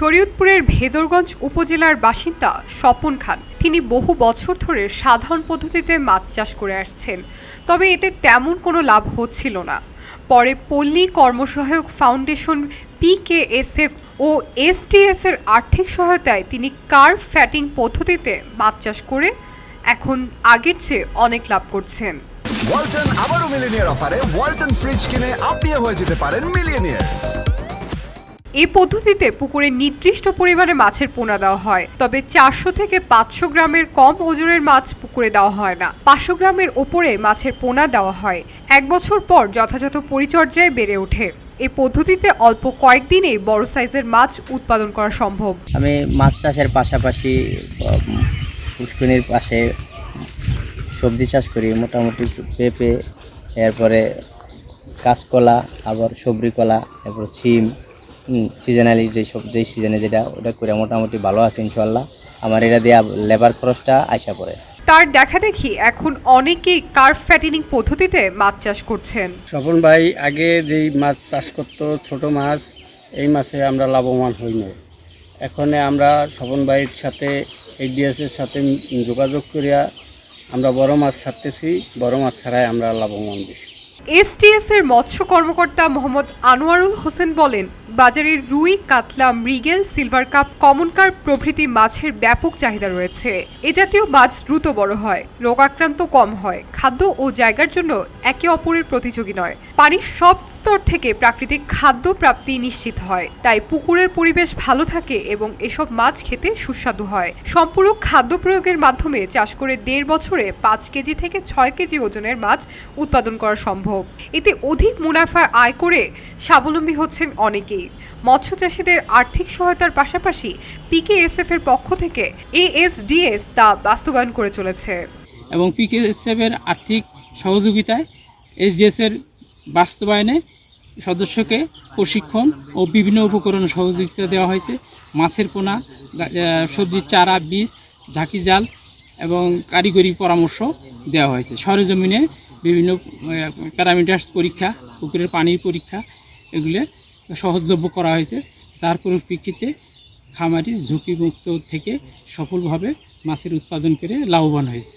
শরীয়তপুরের ভেদরগঞ্জ উপজেলার বাসিন্দা স্বপন খান। তিনি বহু বছর ধরে সাধারণ পদ্ধতিতে মাছ চাষ করে আসছেন, তবে এতে তেমন কোনো লাভ হচ্ছিল না। পরে পল্লী কর্মসহায়ক ফাউন্ডেশন পিকেএসএফ ও এসটিএস এর আর্থিক সহায়তায় তিনি কার ফ্যাটিং পদ্ধতিতে মাছ চাষ করে এখন আগের চেয়ে অনেক লাভ করছেন। ওয়ালটন আবারও মিলিনিয়ার অফারে ওয়ালটন ফ্রিজ কিনে আপনিও হয়ে যেতে পারেন মিলিয়নিয়ার। এই পদ্ধতিতে পুকুরে নির্দিষ্ট পরিমাণে মাছের পোনা দেওয়া হয়, তবে চারশো থেকে পাঁচশো গ্রামের কম ওজনের মাছ পুকুরে দেওয়া হয় না। পাঁচশো গ্রামের ওপরে মাছের পোনা দেওয়া হয়। এক বছর পর যথাযথ পরিচর্যায় বেড়ে ওঠে। এই পদ্ধতিতে অল্প কয়েকদিনেই বড় সাইজের মাছ উৎপাদন করা সম্ভব। আমি মাছ চাষের পাশাপাশি পুষ্করিণীর পাশে সবজি চাষ করি, মোটামুটি পেঁপে, এরপরে কাঁচকলা, আবার সবরি কলা এরপর সিম সিজনালি যে সব যেই সিজনে যেটা ওটা করে মোটামুটি ভালো আছে ইনশাল্লাহ আমার এটা দেওয়া লেবার খরচটা আইসা পড়ে। তার দেখা দেখি এখন অনেকেই কার্ভ ফ্যাটিনিং পদ্ধতিতে মাছ চাষ করছেন। স্বপন ভাই আগে যেই মাছ চাষ করতো ছোট মাছ এই মাছে আমরা লাভবান হই না এখন আমরা স্বপন ভাইয়ের সাথে এইডিএসের সাথে যোগাযোগ করিয়া আমরা বড় মাছ ছাড়তেছি বড় মাছ ছাড়াই আমরা লাভবান বেশি। এসটিএস এর মৎস্য কর্মকর্তা মোহাম্মদ আনোয়ারুল হোসেন বলেন বাজারে রুই, কাতলা, মৃগেল, সিলভার কাপ কমন কার্প প্রভৃতি মাছের ব্যাপক চাহিদা রয়েছে। এ জাতীয় মাছ দ্রুত বড় হয় রোগাক্রান্ত কম হয়, খাদ্য ও জায়গার জন্য একে অপরের প্রতিযোগী নয়। পানির সব স্তর থেকে প্রাকৃতিক খাদ্য প্রাপ্তি নিশ্চিত হয়। তাই পুকুরের পরিবেশ ভালো থাকে এবং এসব মাছ খেতে সুস্বাদু হয়। সম্পূরক খাদ্য প্রয়োগের মাধ্যমে চাষ করে দেড় বছরে পাঁচ কেজি থেকে ছয় কেজি ওজনের মাছ উৎপাদন করা সম্ভব। এতে অধিক মুনাফা আয় করে স্বাবলম্বী হচ্ছেন অনেকেই। মৎস্য চাষিদের আর্থিক সহায়তার পাশাপাশি পিকেএসএফ এর পক্ষ থেকে এএসডিএস তা বাস্তবায়ন করে চলেছে। এবং পিকেএসএফের আর্থিক সহযোগিতায় এসডিএসের বাস্তবায়নে সদস্যকে প্রশিক্ষণ ও বিভিন্ন উপকরণ সহযোগিতা দেওয়া হয়েছে। মাছের পোনা সবজির চারা, বীজ, ঝাঁকি জাল এবং কারিগরি পরামর্শ দেওয়া হয়েছে। সরেজমিনে বিভিন্ন প্যারামিটার্স পরীক্ষা, পুকুরের পানির পরীক্ষা এগুলো সহজলভ্য করা হয়েছে। যার পরিপ্রেক্ষিতে খামারি ঝুঁকিমুক্ত থেকে সফলভাবে মাছের উৎপাদন করে লাভবান হয়েছে।